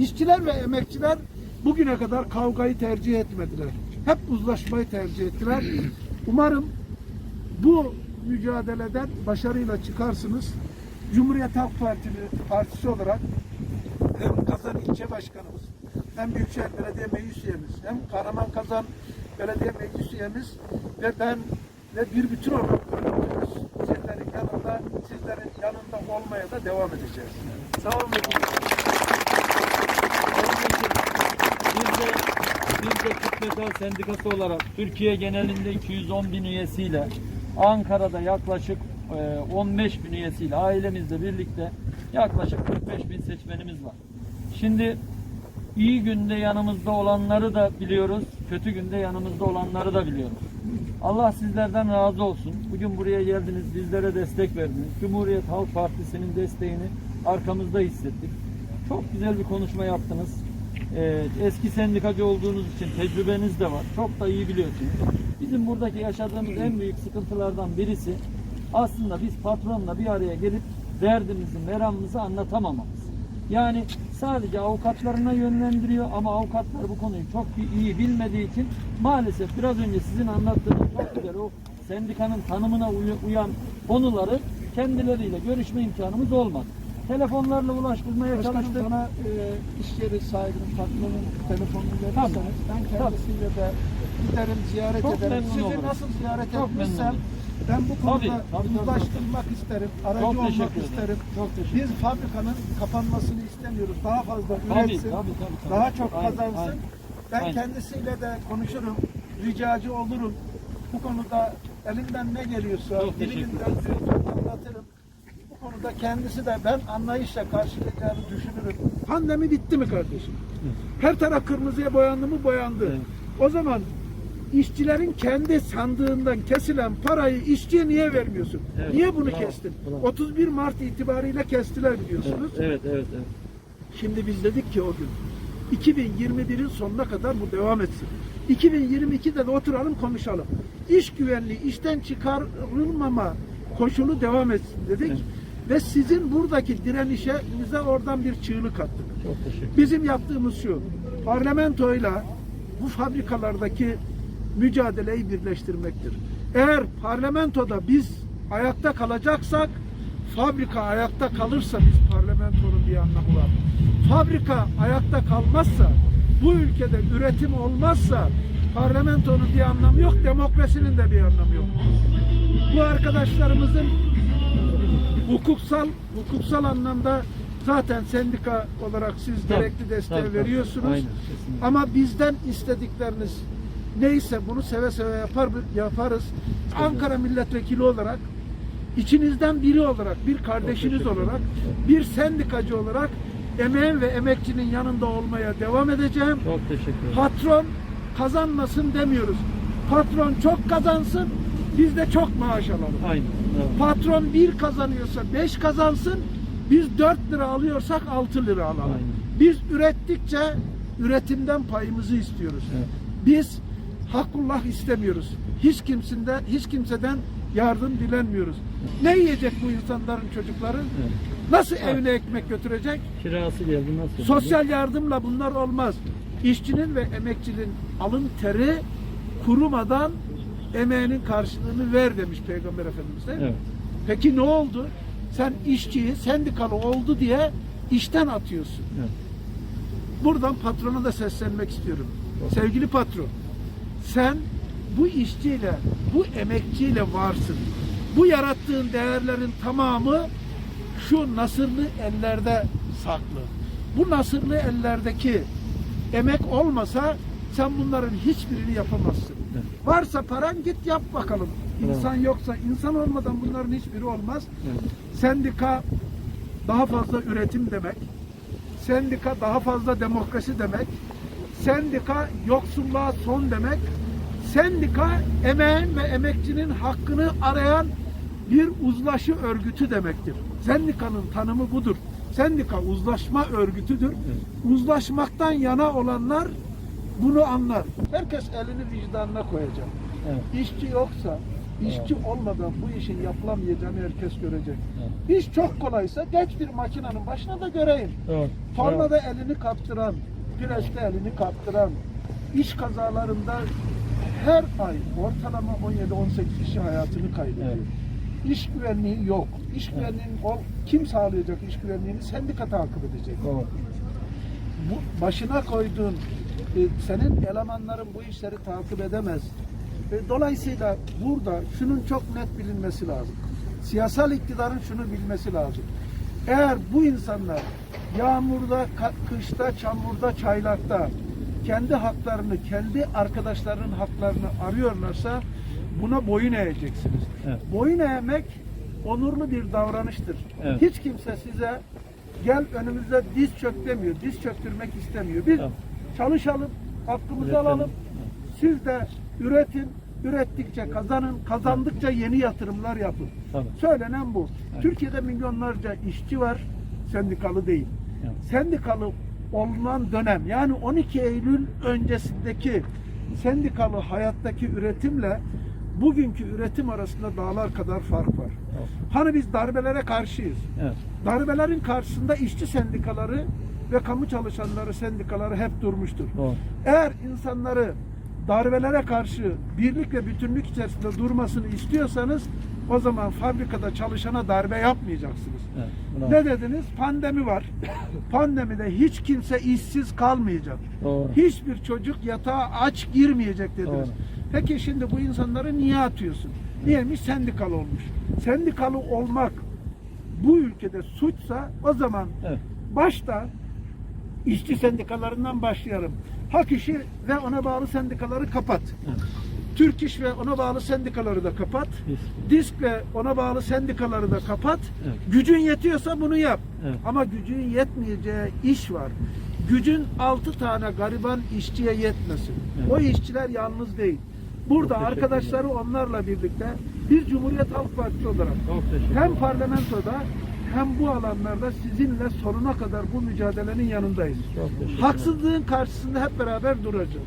İşçiler ve emekçiler bugüne kadar kavgayı tercih etmediler. Hep uzlaşmayı tercih ettiler. Umarım bu mücadeleden başarıyla çıkarsınız. Cumhuriyet Halk Partili partisi olarak hem Kazan İlçe Başkanımız, hem Büyükşehir Belediye Meclis Üyemiz, hem Kahraman Kazan Belediye Meclis Üyemiz ve ben ve bir bütün olarak sizlerin yanında, sizlerin yanında olmaya da devam edeceğiz. Sağ olun. Biz de, biz de Türk Metal Sendikası olarak Türkiye genelinde 210 bin üyesiyle Ankara'da yaklaşık e, 15 bin üyesiyle ailemizle birlikte yaklaşık 45 bin seçmenimiz var. Şimdi iyi günde yanımızda olanları da biliyoruz, kötü günde yanımızda olanları da biliyoruz. Allah sizlerden razı olsun. Bugün buraya geldiniz, bizlere destek verdiniz. Cumhuriyet Halk Partisi'nin desteğini arkamızda hissettik. Çok güzel bir konuşma yaptınız. Ee, eski sendikacı olduğunuz için tecrübeniz de var. Çok da iyi biliyorsunuz. Bizim buradaki yaşadığımız en büyük sıkıntılardan birisi aslında biz patronla bir araya gelip derdimizi, meramımızı anlatamamamız. Yani sadece avukatlarına yönlendiriyor ama avukatlar bu konuyu çok iyi bilmediği için maalesef biraz önce sizin anlattığınız çok güzel o sendikanın tanımına uy- uyan konuları kendileriyle görüşme imkanımız olmadı. Telefonlarla ulaştırmaya Başkanım çalıştık. bana e, iş yeri sahibinin, patronun telefonunu Tabii. verirseniz ben kendisiyle de giderim, ziyaret Çok ederim. Sizi olurum. nasıl ziyaret Çok etmişsem ben bu konuda Tabii, tabii, tabii. uzlaştırmak isterim, aracı Çok olmak ederim. isterim. Çok Biz fabrikanın kapanmasını istemiyoruz. Daha fazla Tabii, üretsin, tabii, tabii, tabii. daha çok Aynen, kazansın. aynen. Ben Aynen. kendisiyle de konuşurum, ricacı olurum. Bu konuda elimden ne geliyorsa, Çok dilimin ederim. döndüğünce anlatırım. Bu konuda kendisi de ben anlayışla karşılayacağını düşünürüm. Pandemi bitti mi kardeşim? Her taraf kırmızıya boyandı mı boyandı. Evet. O zaman işçilerin kendi sandığından kesilen parayı işçiye niye vermiyorsun? Evet, Niye bunu bravo, kestin? bravo. 31 Mart itibariyle kestiler biliyorsunuz. Evet, evet, evet. Şimdi biz dedik ki o gün 2021'in sonuna kadar bu devam etsin. 2022'de de oturalım konuşalım. İş güvenliği, işten çıkarılmama koşulu devam etsin dedik. Evet. Ve sizin buradaki direnişe bize oradan bir çığlık attık. Çok teşekkür Bizim yaptığımız şu, parlamentoyla bu fabrikalardaki mücadeleyi birleştirmektir. Eğer parlamentoda biz ayakta kalacaksak, fabrika ayakta kalırsa biz parlamentonun bir anlamı var. Fabrika ayakta kalmazsa, bu ülkede üretim olmazsa parlamentonun bir anlamı yok, demokrasinin de bir anlamı yok. Bu arkadaşlarımızın hukuksal hukuksal anlamda zaten sendika olarak siz Tabii, gerekli desteği tabii, tabii. veriyorsunuz. Aynen, kesinlikle. Ama bizden istedikleriniz neyse bunu seve seve yapar yaparız. Ankara milletvekili olarak içinizden biri olarak, bir kardeşiniz olarak, bir sendikacı olarak emeğin ve emekçinin yanında olmaya devam edeceğim. Çok teşekkür ederim. Patron kazanmasın demiyoruz. Patron çok kazansın, biz de çok maaş alalım. Aynen. Evet. Patron bir kazanıyorsa beş kazansın, biz dört lira alıyorsak altı lira alalım. Aynen. Biz ürettikçe üretimden payımızı istiyoruz. Evet. Biz hakullah istemiyoruz. Hiç kimsinden, hiç kimseden yardım dilenmiyoruz. Ne yiyecek bu insanların çocukları? Evet. Nasıl evine ekmek götürecek? Kirası geldi nasıl? Sosyal yardımla bunlar olmaz. İşçinin ve emekçinin alın teri kurumadan emeğinin karşılığını ver demiş Peygamber Efendimiz değil mi? Evet. Peki ne oldu? Sen işçiyi sendikalı oldu diye işten atıyorsun. Evet. Buradan patrona da seslenmek istiyorum. Sevgili patron, sen bu işçiyle, bu emekçiyle varsın. Bu yarattığın değerlerin tamamı şu nasırlı ellerde saklı. Bu nasırlı ellerdeki emek olmasa sen bunların hiçbirini yapamazsın. Evet. Varsa paran git yap bakalım. İnsan yoksa, insan olmadan bunların hiçbiri olmaz. Evet. Sendika daha fazla üretim demek. Sendika daha fazla demokrasi demek. Sendika yoksulluğa son demek. Sendika emeğin ve emekçinin hakkını arayan bir uzlaşı örgütü demektir. Sendikanın tanımı budur. Sendika uzlaşma örgütüdür. Uzlaşmaktan yana olanlar bunu anlar. Herkes elini vicdanına koyacak. Evet. İşçi yoksa, işçi olmadan bu işin yapılamayacağını herkes görecek. İş çok kolaysa geç bir makinenin başına da göreyim. Doğru. Tornada elini kaptıran, güneşte elini kaptıran, iş kazalarında her ay ortalama 17-18 kişi hayatını kaybediyor. Evet. İş güvenliği yok. İş güvenliğini ol- kim sağlayacak iş güvenliğini? Sendika takip edecek. Doğru. Bu başına koyduğun senin elemanların bu işleri takip edemez. E, dolayısıyla burada şunun çok net bilinmesi lazım. Siyasal iktidarın şunu bilmesi lazım. Eğer bu insanlar yağmurda, kışta, çamurda, çaylakta kendi haklarını, kendi arkadaşlarının haklarını arıyorlarsa buna boyun eğeceksiniz. Evet. Boyun eğmek onurlu bir davranıştır. Evet. Hiç kimse size gel önümüzde diz çök demiyor. Diz çöktürmek istemiyor. Biz Tamam. Çalışalım, hakkımızı Üretelim. alalım. Siz de üretin, ürettikçe kazanın, kazandıkça yeni yatırımlar yapın. Tabii. Söylenen bu. Evet. Türkiye'de milyonlarca işçi var, sendikalı değil. Evet. Sendikalı olunan dönem yani 12 Eylül öncesindeki sendikalı hayattaki üretimle bugünkü üretim arasında dağlar kadar fark var. Evet. Hani biz darbelere karşıyız. Evet. Darbelerin karşısında işçi sendikaları ve kamu çalışanları sendikaları hep durmuştur. Doğru. Eğer insanları darbelere karşı birlik ve bütünlük içerisinde durmasını istiyorsanız o zaman fabrikada çalışana darbe yapmayacaksınız. Evet. Ne dediniz? Pandemi var. Pandemide hiç kimse işsiz kalmayacak. Doğru. Hiçbir çocuk yatağa aç girmeyecek dediniz. Doğru. Peki şimdi bu insanları niye atıyorsun? Niyemiş? Sendikalı olmuş. Sendikalı olmak bu ülkede suçsa o zaman Evet. başta işçi sendikalarından başlayalım. Hak işi ve ona bağlı sendikaları kapat. Evet. Türk İş ve ona bağlı sendikaları da kapat. Disk ve ona bağlı sendikaları da kapat. Evet. Gücün yetiyorsa bunu yap. Evet. Ama gücün yetmeyeceği iş var. Gücün altı tane gariban işçiye yetmesin. Evet. O işçiler yalnız değil. Burada Çok arkadaşları onlarla birlikte bir Cumhuriyet Halk Partisi olarak hem parlamentoda hem bu alanlarda sizinle sonuna kadar bu mücadelenin yanındayız. Haksızlığın karşısında hep beraber duracağız.